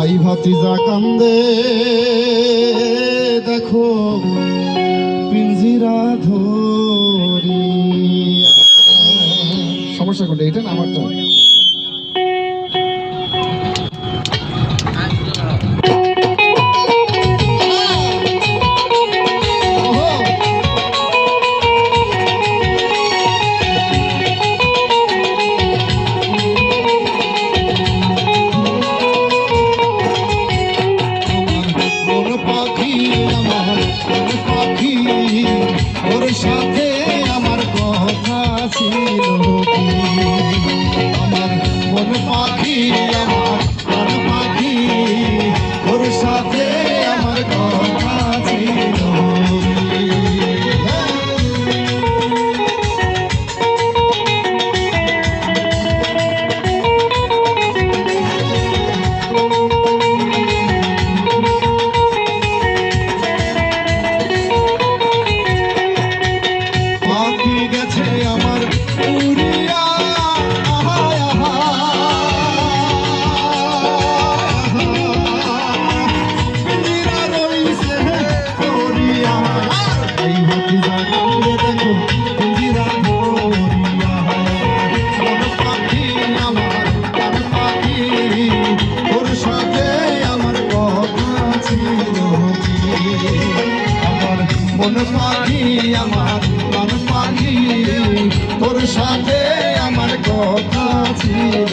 ভাই ভাতিজা কান্দে দেখো পিঞ্জিরা ধরি সমস্যা কোনটা? এটা না আমারটা পাখি আমার মন। পাখি তোর সাথে আমার কথা ছিল